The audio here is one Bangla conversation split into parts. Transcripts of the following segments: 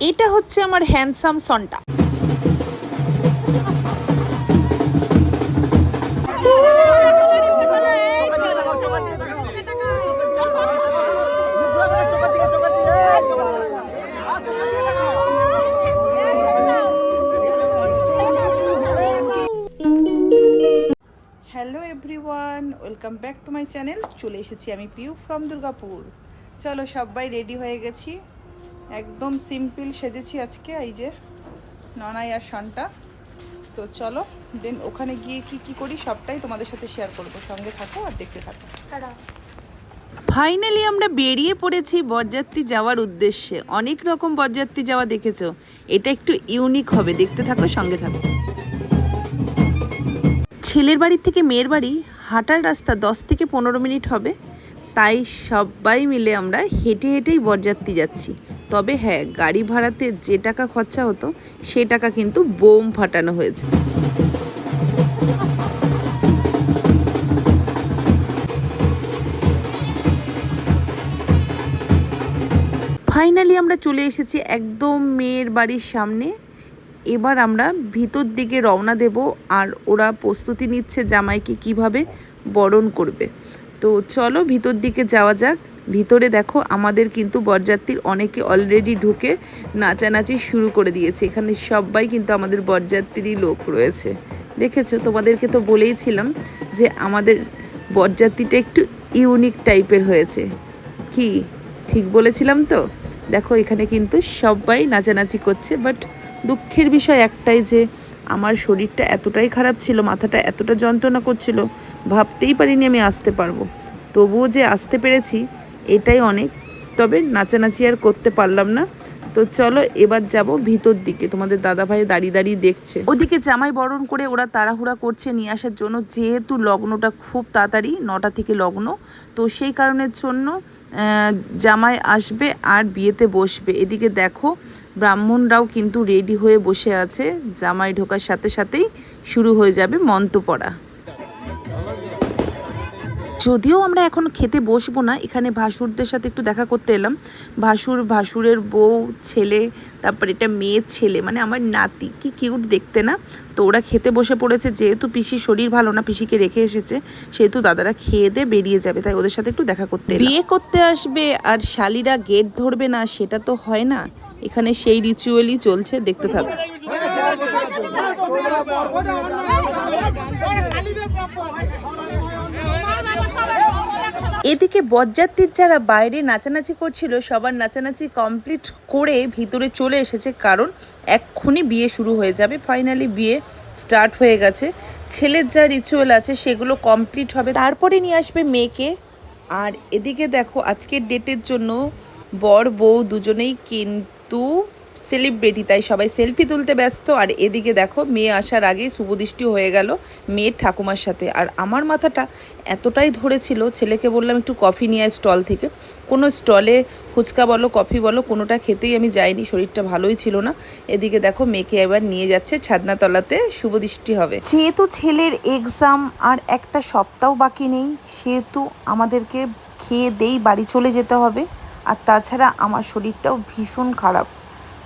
এটা হচ্ছে আমার handsome সনটা hello everyone welcome back to my channel চলে এসেছি আমি পিউ ফ্রম দুর্গাপুর চলো সবাই রেডি হয়ে গেছি। একদম সিম্পল সেজেছি আজকে এই যে ননাই আর শনটা তো চলো দেন ওখানে গিয়ে কি কি করি সবটাই তোমাদের সাথে শেয়ার করব। সঙ্গে থাকো আর দেখতে থাকো। ফাইনালি আমরা বেরিয়ে পড়েছি বরযাত্রী যাওয়ার উদ্দেশ্যে। অনেক রকম বরযাত্রী যাওয়া দেখেছ। এটা একটু ইউনিক হবে। দেখতে থাকো সঙ্গে থাকো। ছেলের বাড়ি থেকে মেয়ের বাড়ি হাঁটার রাস্তা দশ থেকে পনেরো মিনিট হবে। তাই সবাই মিলে আমরা হেঁটে হেঁটেই বরযাত্রী যাচ্ছি। তবে হ্যাঁ গাড়ি ভাড়াতে যে টাকা খরচা হতো, সে টাকা কিন্তু বোম ফাটানো হয়েছে। ফাইনালি আমরা চলে এসেছি একদম মেয়ের বাড়ির সামনে। এবার আমরা ভিতর দিকে রওনা দেব আর ওরা প্রস্তুতি নিচ্ছে জামাইকে কীভাবে বরণ করবে। তো চলো ভিতর দিকে যাওয়া যাক। ভিতরে দেখো আমাদের কিন্তু বরযাত্রীর অনেকে অলরেডি ঢুকে নাচানাচি শুরু করে দিয়েছে। এখানে সবাই কিন্তু আমাদের বরযাত্রী লোক রয়েছে। দেখেছ? তোমাদেরকে তো বলেইছিলাম যে আমাদের বরযাত্রীটা একটু ইউনিক টাইপের হয়েছে। কি? ঠিক বলেছিলাম তো? দেখো, এখানে কিন্তু সবাই নাচানাচি করছে বাট দুঃখের বিষয় একটাই যে আমার শরীরটা এতটাই খারাপ ছিল, মাথাটা এতটা যন্ত্রণা করছিল, ভাবতেই পারিনি আমি আসতে পারব। তবুও যে আসতে পেরেছি এটাই অনেক। তবে নাচানাচি আর করতে পারলাম না। তো চলো এবার যাব ভিতর দিকে। তোমাদের দাদা ভাই দাঁড়িয়ে দাঁড়িয়ে দেখছে। ওদিকে জামাই বরণ করে ওরা তাড়াহুড়া করছে নিয়ে আসার জন্য। যেহেতু লগ্নটা খুব তাড়াতাড়ি, নটা থেকে লগ্ন। তো সেই কারণের জন্য জামাই আসবে আর বিয়েতে বসবে। এদিকে দেখো, ব্রাহ্মণরাও কিন্তু রেডি হয়ে বসে আছে। জামাই ঢোকার সাথে সাথেই শুরু হয়ে যাবে মন্ত্র পড়া। যদিও আমরা এখন খেতে বসবো না এখানে ভাসুরদের সাথে একটু দেখা করতে এলাম। ভাসুর ভাসুরের বউ ছেলে তারপর এটা মেয়ের ছেলে মানে আমার নাতি কি কিউট দেখতে না? তো ওরা খেতে বসে পড়েছে যেহেতু পিসির শরীর ভালো না পিসিকে রেখে এসেছে সেহেতু দাদারা খেয়ে দিয়ে বেরিয়ে যাবে তাই ওদের সাথে একটু দেখা করতে এলাম। বিয়ে করতে আসবে আর শালিরা গেট ধরবে না সেটা তো হয় না। এখানে সেই রিচুয়ালই চলছে দেখতে থাকো। এদিকে বরযাত্রীর যারা বাইরে নাচানাচি করছিল, সবার নাচানাচি কমপ্লিট করে ভিতরে চলে এসেছে কারণ এক্ষুনি বিয়ে শুরু হয়ে যাবে। ফাইনালি বিয়ে স্টার্ট হয়ে গেছে। ছেলের যা রিচুয়াল আছে, সেগুলো কমপ্লিট হবে। তারপরে নিয়ে আসবে মেয়েকে। আর এদিকে দেখো, আজকের ডেটের জন্য বর, বউ দুজনেই কিন্তু সেলিব্রিটি তাই সবাই সেলফি তুলতে ব্যস্ত। আর এদিকে দেখো, মেয়ে আসার আগেই শুভদৃষ্টি হয়ে গেল মেয়ের ঠাকুমার সাথে। আর আমার মাথাটা এতটাই ধরেছিল, ছেলেকে বললাম, একটু কফি নিয়ে স্টল থেকে। কোনো স্টলে ফুচকা বলো কফি বলো, কোনোটা খেতেই আমি যাইনি, শরীরটা ভালোই ছিল না। এদিকে দেখো, মেয়েকে এবার নিয়ে যাচ্ছে ছাদনাতলাতে শুভদৃষ্টি হবে। যেহেতু ছেলের এক্সাম আর একটা সপ্তাহ বাকি নেই, সেহেতু আমাদেরকে খেয়ে দেই বাড়ি চলে যেতে হবে। আর তাছাড়া আমার শরীরটাও ভীষণ খারাপ।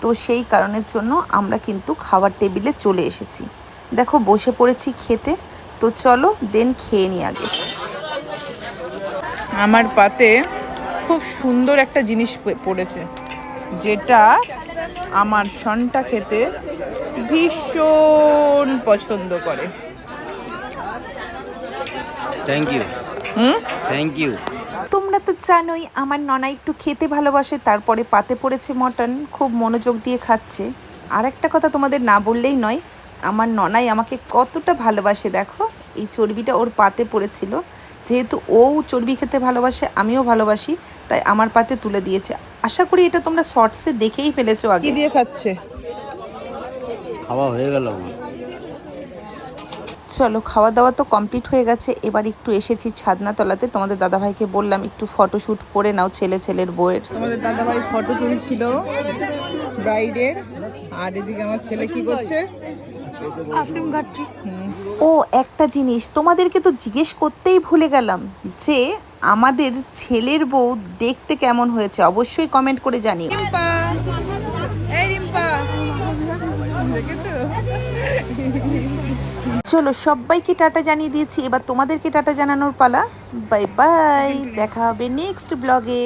তো সেই কারণের জন্য আমরা কিন্তু খাবার টেবিলে চলে এসেছি। দেখো, বসে পড়েছি খেতে। তো চলো, দেন খেয়ে নি আগে। আমার পাতে খুব সুন্দর একটা জিনিস পড়েছে, যেটা আমার সনটা খেতে ভীষণ পছন্দ করে। Thank you hmm? Thank you তোমরা তো জানোই আমার ননা একটু খেতে ভালোবাসে তারপরে পাতে পড়েছে মটন খুব মনোযোগ দিয়ে খাচ্ছে। আর একটা কথা তোমাদের না বললেই নয় আমার ননাই আমাকে কতটা ভালোবাসে দেখো। এই চর্বিটা ওর পাতে পড়েছিল। যেহেতু ও চর্বি খেতে ভালোবাসে আমিও ভালোবাসি তাই আমার পাতে তুলে দিয়েছে। আশা করি এটা তোমরা শর্টসে দেখেই ফেলেছো আগে। দিয়ে খাচ্ছে? খাওয়া হয়ে গেল আমার। চলো খাওয়া দাওয়া তো কমপ্লিট হয়ে গেছে। এবার একটু এসেছি ছাদনা তলাতে তোমাদের দাদাভাইকে বললাম একটু ফটোশ্যুট করে নাও ছেলে ছেলের বউয়ের। আমাদের দাদাভাই ফটো তুলছিল ব্রাইডের আর এদিকে আমার ছেলে কি করছে? আইসক্রিম খাচ্ছি। ও একটা জিনিস তোমাদেরকে তো জিজ্ঞেস করতেই ভুলে গেলাম যে আমাদের ছেলের বউ দেখতে কেমন হয়েছে। অবশ্যই কমেন্ট করে জানিও। চলো, সবাইকে টাটা জানিয়ে দিয়েছি। এবার তোমাদেরকে টাটা জানানোর পালা। বাই বাই দেখা হবে নেক্সট ব্লগে